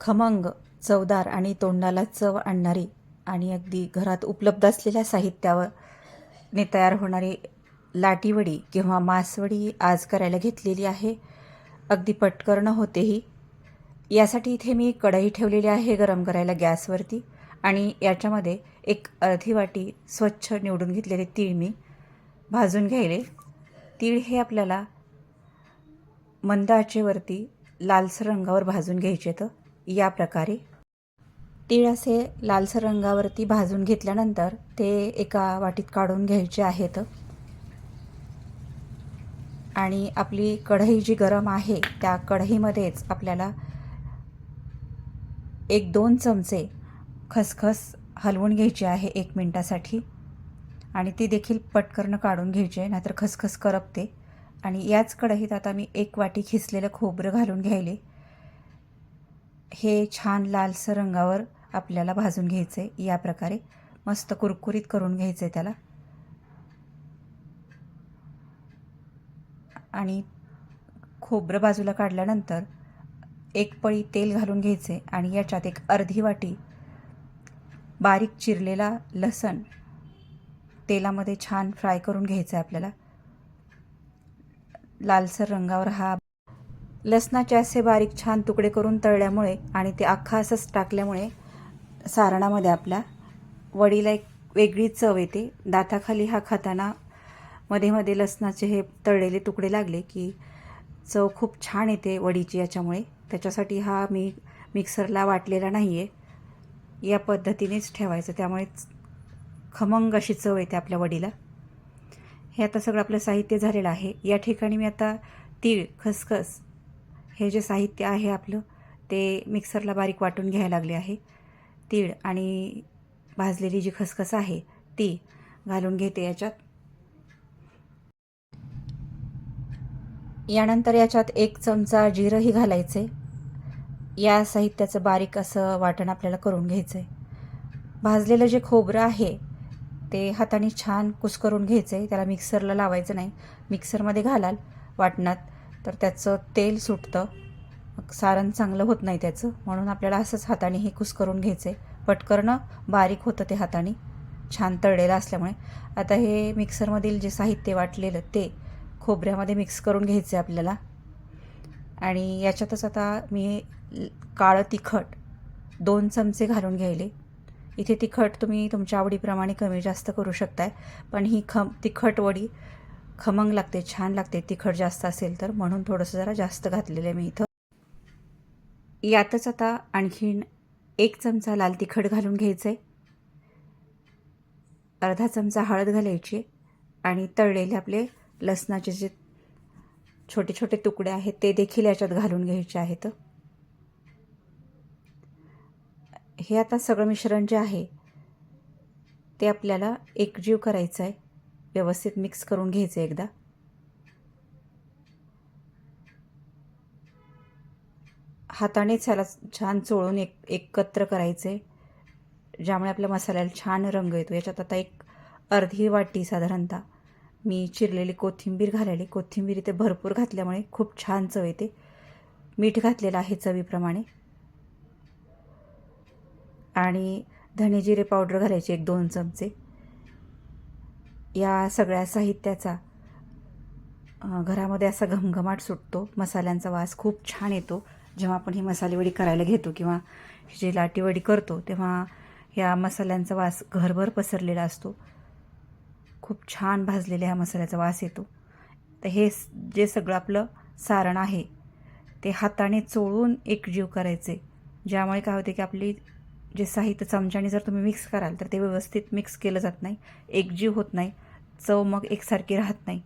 खमंग चवदार आणि तोंडाला चव आणणारी आणि अगदी घरात उपलब्ध असलेल्या साहित्यावर ने तयार होणारी लाटीवडी किंवा मासवडी आज करायला घेतलेली आहे. अगदी पटकन होतेही. यासाठी इथे मी कढई ठेवलेली आहे गरम करायला गॅसवरती आणि याच्यामध्ये एक अर्धी वाटी स्वच्छ निवडून घेतलेले तीळ मी भाजून घ्यायले. तीळ हे आपल्याला मंद आचेवरती लालसर रंगावर भाजून घ्यायचे तर या प्रकारे. तीळ असे लालसर रंगावरती भाजून घेतल्यानंतर ते एका वाटीत काढून घ्यायचे आहेत. आणि आपली कढई जी गरम आहे त्या कढईमध्येच आपल्याला एक दोन चमचे खसखस हलवून घ्यायची आहे एक मिनटासाठी. आणि ती देखील पटकरणं काढून घ्यायची आहे नाहीतर खसखस करपते. आणि याच कढईत आता मी एक वाटी खिसलेलं खोबरं घालून घ्यायले. हे छान लालसर रंगावर आपल्याला भाजून घ्यायचं आहे या प्रकारे मस्त कुरकुरीत करून घ्यायचं आहे त्याला. आणि खोबरं बाजूला काढल्यानंतर एक पळी तेल घालून घ्यायचे आणि याच्यात एक अर्धी वाटी बारीक चिरलेला लसण तेलामध्ये छान फ्राय करून घ्यायचं आहे आपल्याला. लालसर रंगावर हा लसणाचे असे बारीक छान तुकडे करून तळल्यामुळे आणि ते अख्खा असंच टाकल्यामुळे सारणामध्ये आपल्या वडीला एक वेगळी चव येते. दाताखाली हा खाताना मध्ये मध्ये लसणाचे हे तळलेले तुकडे लागले की चव खूप छान येते वडीची याच्यामुळे. त्याच्यासाठी हा मी मिक्सरला वाटलेला नाही आहे या पद्धतीनेच ठेवायचं. त्यामुळे खमंग अशी चव येते आपल्या वडीला. हे आता सगळं आपलं साहित्य झालेलं आहे. या ठिकाणी मी आता तीळ खसखस हे जे साहित्य आहे आपलं ते मिक्सरला बारीक वाटून घ्यायला लागले आहे. तीळ आणि भाजलेली जी खसखस आहे ती घालून घेते याच्यात. यानंतर याच्यात एक चमचा जिरंही घालायचे. या साहित्याचं बारीक असं वाटण आपल्याला करून घ्यायचं आहे भाजलेलं जे खोबरं आहे ते हाताने छान कुस्करून घ्यायचं आहे त्याला मिक्सरला लावायचं नाही. मिक्सरमध्ये घालाल वाटणात तर त्याचं तेल सुटतं. मग सारण चांगलं होत नाही त्याचं. म्हणून आपल्याला असंच हाताने हे कुस्करून घ्यायचं आहे पटकरणं बारीक होतं ते हाताने. छान तळलेलं असल्यामुळे. आता हे मिक्सरमधील जे साहित्य वाटलेलं ते खोबऱ्यामध्ये मिक्स करून घ्यायचं आहे आपल्याला. आणि याच्यातच आता मी काळं तिखट दोन चमचे घालून घ्यायले. इथे तिखट तुम्ही तुमच्या आवडीप्रमाणे कमी जास्त करू शकताय. पण ही खम तिखट वडी खमंग लागते छान लागते तिखट जास्त असेल तर म्हणून थोडंसं जरा जास्त घातलेलं आहे मी इथं. यातच आता आणखीन एक चमचा लाल तिखट घालून घ्यायचं आहे अर्धा चमचा हळद घालायची आणि तळलेले आपले लसणाचे जे छोटे छोटे तुकडे आहेत ते देखील याच्यात घालून घ्यायचे आहेत. हे आता सगळं मिश्रण जे आहे ते आपल्याला एकजीव करायचं आहे व्यवस्थित मिक्स करून घ्यायचं एकदा. हातानेच ह्याला छान चोळून एक एकत्र करायचे. ज्यामुळे आपल्या मसाल्याला छान रंग येतो. याच्यात आता एक अर्धी वाटी साधारणतः मी चिरलेली कोथिंबीर घालेली कोथिंबीर इथे भरपूर घातल्यामुळे खूप छान चव येते. मीठ घातलेलं आहे चवीप्रमाणे. आणि धनेजिरे पावडर घालायचे एक दोन चमचे. या सगळ्या साहित्याचा घरामध्ये असा घमघमाट सुटतो. मसाल्यांचा वास खूप छान येतो. जेव्हा आपण ही मसालेवडी करायला घेतो किंवा जी लाटीवडी करतो तेव्हा या मसाल्यांचा वास घरभर पसरलेला असतो. खूप छान भाजलेल्या ह्या मसाल्याचा वास येतो. तर हे जे सगळं आपलं सारण आहे ते हाताने चोळून एकजीव करायचे. ज्यामुळे काय होते की आपली जे साहित्य चमच्याने जर तुम्ही मिक्स कराल तर ते व्यवस्थित मिक्स केलं जात नाही. एकजीव होत नाही. चव मग एकसारखी राहत नाही.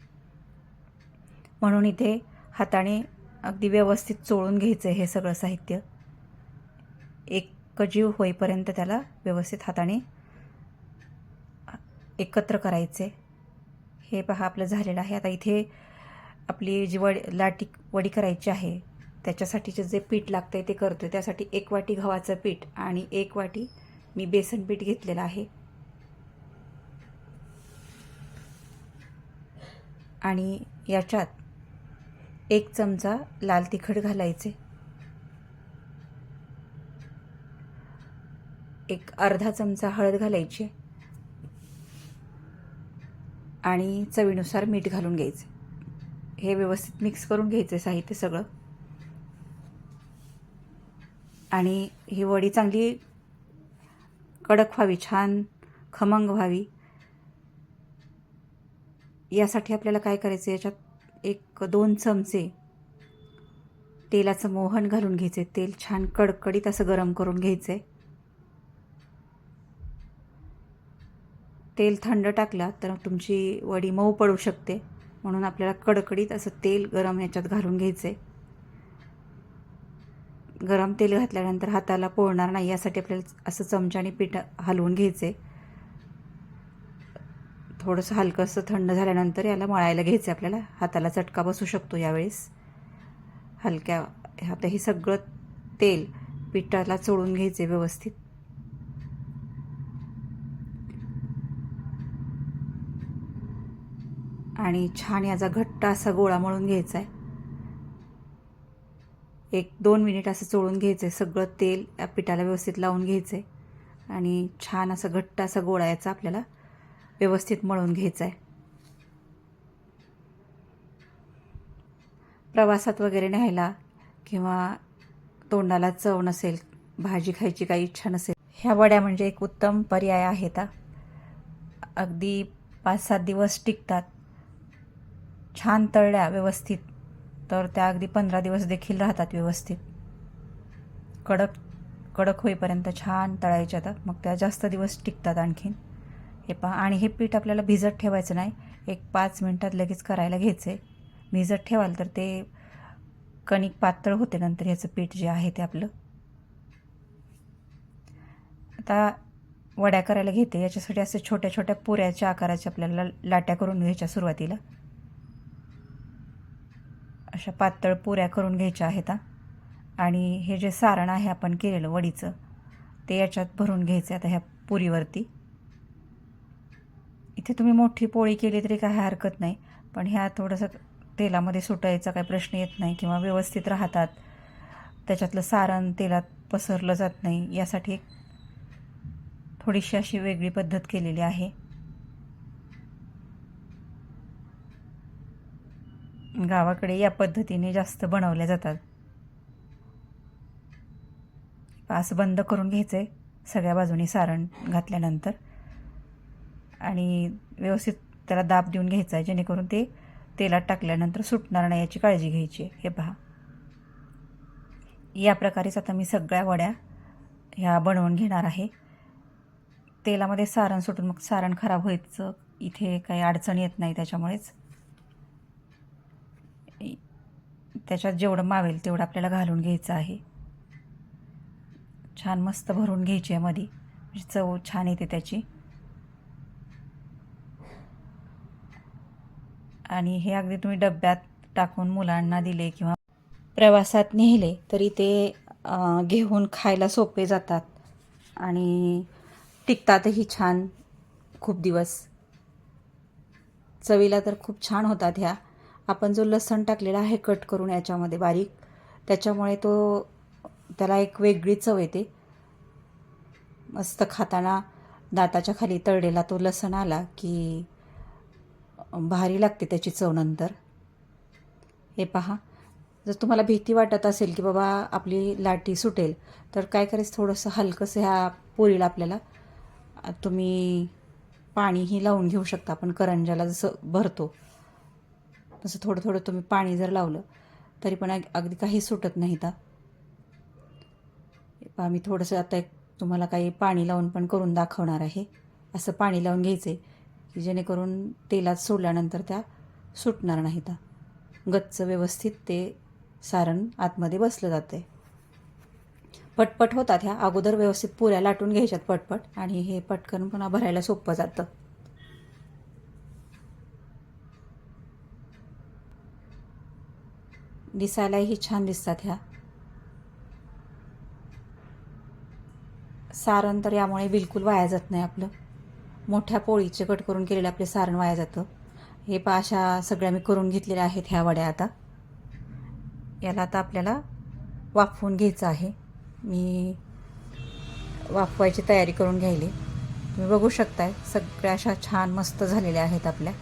म्हणून इथे हाताने अगदी व्यवस्थित चोळून घ्यायचं आहे हे सगळं साहित्य. एकजीव होईपर्यंत त्याला व्यवस्थित हाताने एकत्र करायचे. हे पहा आपलं झालेलं आहे. आता इथे आपली जी वडी लाटी वडी करायची आहे त्याच्यासाठीचे जे पीठ लागतं आहे ते करतो आहे त्यासाठी एक वाटी गव्हाचं पीठ आणि एक वाटी मी बेसन पीठ घेतलेलं आहे. आणि याच्यात एक चमचा लाल तिखट घालायचे. एक अर्धा चमचा हळद घालायची. आणि चवीनुसार मीठ घालून घ्यायचे. हे व्यवस्थित मिक्स करून घ्यायचे साहित्य सगळं. आणि ही वडी चांगली कडक व्हावी छान खमंग व्हावी. यासाठी आपल्याला काय करायचं याच्यात एक दोन चमचे तेलाचं मोहन घालून घ्यायचे. तेल छान कडकडीत असं गरम करून घ्यायचे तेल थंड टाकला तर तुमची वडी मऊ पडू शकते. म्हणून आपल्याला कडकडीत असं तेल गरम याच्यात घालून घ्यायचे गरम तेल घातल्यानंतर हाताला पोळणार नाही यासाठी आपल्याला असं चमच्याने पीठ हलवून घ्यायचे थोडंसं हलकंसं थंड झाल्यानंतर याला मळायला घ्यायचं आपल्याला. हाताला चटका बसू शकतो यावेळेस. हलक्या आता हे सगळं तेल पिठाला चोळून घ्यायचे व्यवस्थित. आणि छान याचा घट्ट असा गोळा मळून घ्यायचा आहे. एक दोन मिनिट असं चोळून घ्यायचं आहे सगळं तेल या पिठाला व्यवस्थित लावून घ्यायचं आहे आणि छान असं घट्ट असा गोळा याचा आपल्याला व्यवस्थित मळून घ्यायचा आहे प्रवासात वगैरे न्यायला किंवा तोंडाला चव नसेल भाजी खायची काही इच्छा नसेल ह्या वड्या म्हणजे एक उत्तम पर्याय आहेत हा. अगदी पाच सात दिवस टिकतात. छान तळल्या व्यवस्थित तर त्या अगदी पंधरा दिवस देखील राहतात व्यवस्थित. कडक कडक होईपर्यंत छान तळायच्या तर मग त्या जास्त दिवस टिकतात आणखीन. हे पहा आणि हे पीठ आपल्याला भिजत ठेवायचं नाही. एक पाच मिनटात लगेच करायला घ्यायचं. आहे भिजत ठेवाल तर ते कणिक पातळ होते नंतर ह्याचं पीठ जे आहे ते आपलं. आता वड्या करायला घेते. याच्यासाठी असे छोट्या छोट्या पुऱ्याच्या आकाराच्या आपल्याला लाट्या करून घ्यायच्या सुरुवातीला. अशा पातळ पुऱ्या करून घ्यायच्या आहेत आणि हे जे सारण आहे आपण केलेलं वडीचं ते याच्यात भरून घ्यायचं आहे आता ह्या पुरीवरती. इथे तुम्ही मोठी पोळी केली तरी काही हरकत नाही. पण ह्या थोडंसं तेलामध्ये सुटायचा काही प्रश्न येत नाही किंवा व्यवस्थित राहतात. त्याच्यातलं सारण तेलात पसरलं जात नाही. यासाठी थोडीशी अशी वेगळी पद्धत केलेली आहे. गावाकडे या पद्धतीने जास्त बनवल्या जातात. असं बंद करून घ्यायचं आहे सगळ्या बाजूनी सारण घातल्यानंतर. आणि व्यवस्थित त्याला दाब देऊन घ्यायचा आहे जेणेकरून ते तेलात टाकल्यानंतर सुटणार नाही याची काळजी घ्यायची आहे. हे पहा. या प्रकारेच आता मी सगळ्या वड्या ह्या बनवून घेणार आहे. तेलामध्ये सारण सुटून मग सारण खराब व्हायचं इथे काही अडचण येत नाही त्याच्यामुळेच. त्याच्यात जेवढं मावेल तेवढं आपल्याला घालून घ्यायचं आहे. छान मस्त भरून घ्यायची आहे मध्ये म्हणजे चव छान येते त्याची. आणि हे अगदी तुम्ही डब्यात टाकून मुलांना दिले किंवा प्रवासात नेले तरी ते घेऊन खायला सोपे जातात. आणि टिकतातही छान खूप दिवस. चवीला तर खूप छान होतात ह्या. आपण जो लसण टाकलेला आहे कट करून याच्यामध्ये बारीक त्याच्यामुळे तो त्याला एक वेगळी चव येते. मस्त खाताना दाताच्या खाली तळलेला तो लसण आला की भारी लागते त्याची चव नंतर. हे पहा. जर तुम्हाला भीती वाटत असेल की बाबा आपली लाटी सुटेल तर काय करायचं? थोडंसं हलकंसं ह्या पोळीला आपल्याला तुम्ही पाणीही लावून घेऊ शकता. आपण करंजाला जसं भरतो तसं थोडं थोडं तुम्ही पाणी जर लावलं तरी पण अगदी काही सुटत नाही तर मी थोडंसं आता एक तुम्हाला काही पाणी लावून पण करून दाखवणार आहे. असं पाणी लावून घ्यायचं आहे की जेणेकरून तेलात सोडल्यानंतर त्या सुटणार नाहीत गच्च व्यवस्थित ते सारण आतमध्ये बसलं जाते पटपट होतात ह्या. अगोदर व्यवस्थित पुऱ्या लाटून घ्यायच्यात पटपट आणि हे पटकन पुन्हा भरायला सोपं जातं. दिसायलाही छान दिसतात ह्या. सारण तर यामुळे बिलकुल वाया जात नाही आपलं. मोठ्या पोळीचे कट करून केलेलं आपले सारण वाया जातं. हे पा अशा सगळ्या मी करून घेतलेल्या आहेत ह्या वड्या आता. याला आता आपल्याला वाफवून घ्यायचं आहे. मी वाफवायची तयारी करून घ्यायली. तुम्ही बघू शकताय सगळ्या अशा छान मस्त झालेल्या आहेत आपल्या.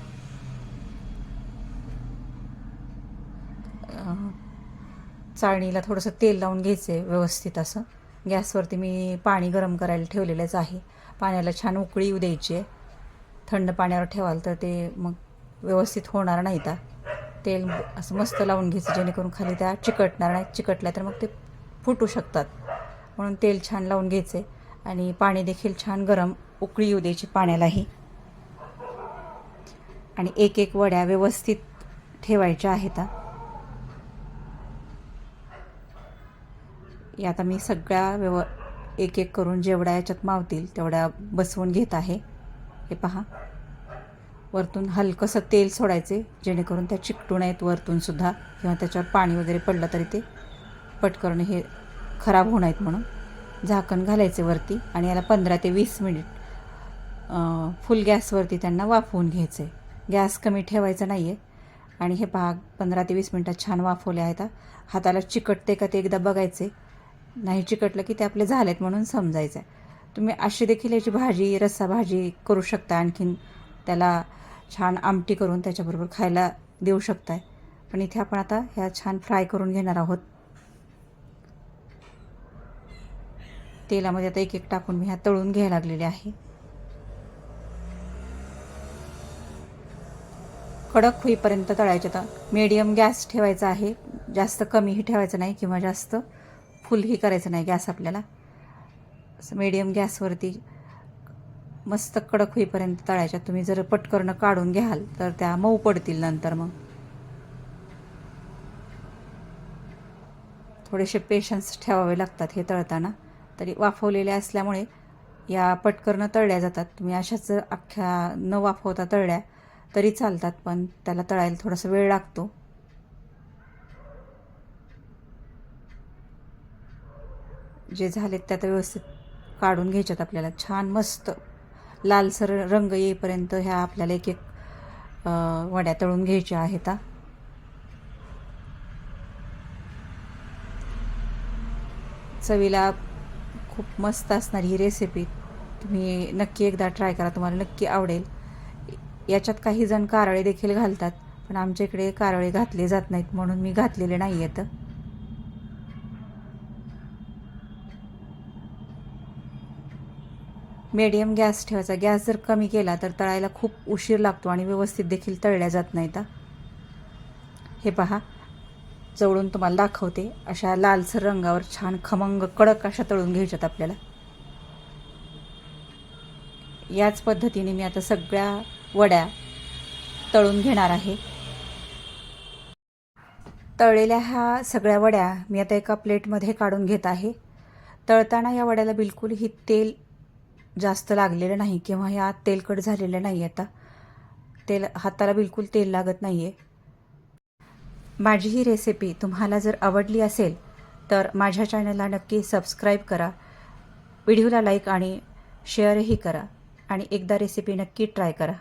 चाळणीला थोडंसं तेल लावून घ्यायचं आहे व्यवस्थित असं. गॅसवरती मी पाणी गरम करायला ठेवलेलंच आहे. पाण्याला छान उकळी येऊ द्यायची आहे. थंड पाण्यावर ठेवाल तर ते मग व्यवस्थित होणार नाही तर तेल असं मस्त लावून घ्यायचं जेणेकरून खाली त्या चिकटणार नाही. चिकटल्या तर मग ते फुटू शकतात. म्हणून तेल छान लावून घ्यायचे आणि पाणी देखील छान गरम उकळी येऊ द्यायची पाण्यालाही. आणि एक एक वड्या व्यवस्थित ठेवायच्या आहेत या आता मी सगळ्या व्यव एक एक करून जेवढ्या याच्यात मावतील तेवढ्या बसवून घेत आहे. हे पहा. वरतून हलकंसं तेल सोडायचे जेणेकरून त्या चिकटू नयेत वरतूनसुद्धा किंवा त्याच्यावर पाणी वगैरे पडलं तरी ते पटकन हे खराब होऊ नयेत म्हणून. झाकण घालायचे वरती आणि याला पंधरा ते वीस मिनिट फुल गॅसवरती त्यांना वाफवून घ्यायचे. गॅस कमी ठेवायचा नाही आहे आणि हे पहा पंधरा ते वीस मिनटात छान वाफवले आहेत. हाताला चिकटते का ते एकदा बघायचे. नाही चिकटलं की ते आपले झालेत म्हणून समजायचं आहे तुम्ही अशी देखील याची भाजी रस्सा भाजी करू शकता. आणखीन त्याला छान आमटी करून त्याच्याबरोबर खायला देऊ शकताय. पण इथे आपण आता ह्या छान फ्राय करून घेणार आहोत. तेलामध्ये आता एक एक टाकून मी ह्या तळून घ्यायला लागलेले आहे. कडक होईपर्यंत तळायचे. तर मीडियम गॅस ठेवायचा आहे. जास्त कमीही ठेवायचं नाही किंवा जास्त फुलही करायचं नाही गॅस आपल्याला. असं मीडियम गॅसवरती मस्त कडक होईपर्यंत तळायच्या. तुम्ही जर पटकरणं काढून घ्याल तर त्या मऊ पडतील नंतर मग. थोडेसे पेशन्स ठेवावे लागतात हे तळताना. तरी वाफवलेले असल्यामुळे या पटकरणं तळल्या जातात. तुम्ही अशाच अख्ख्या न वाफवता तळल्या तरी चालतात पण त्याला तळायला थोडासा वेळ लागतो. जे झालेत त्यात व्यवस्थित काढून घ्यायच्यात आपल्याला. छान मस्त. लालसर रंग येईपर्यंत ह्या आपल्याला एक एक वड्या तळून घ्यायच्या आहेत चवीला खूप मस्त असणारी ही रेसिपी तुम्ही नक्की एकदा ट्राय करा. तुम्हाला नक्की आवडेल. याच्यात काही जण कारळे देखील घालतात पण आमच्या इकडे कारळे घातले जात नाहीत म्हणून मी घातलेले नाही आहेत मीडियम गॅस ठेवायचा. गॅस जर कमी केला तर तळायला खूप उशीर लागतो आणि व्यवस्थित देखील तळल्या जात नाहीत. हे पहा. जवळून तुम्हाला दाखवते. अशा लालसर रंगावर छान खमंग कडक अशा तळून घ्यायच्यात आपल्याला. याच पद्धतीने मी आता सगळ्या वड्या तळून घेणार आहे. तळलेल्या ह्या सगळ्या वड्या मी आता एका प्लेटमध्ये काढून घेत आहे. तळताना या वड्याला बिलकुलही तेल जास्त लागलेलं नाही किंवा ह्या तेलकट झालेलं नाही आता. तेल हाताला बिलकुल तेल लागत नाही आहे माझी ही रेसिपी तुम्हाला जर आवडली असेल तर माझ्या चॅनलला नक्की सबस्क्राईब करा. व्हिडिओला लाईक आणि शेअरही करा. आणि एकदा रेसिपी नक्की ट्राय करा.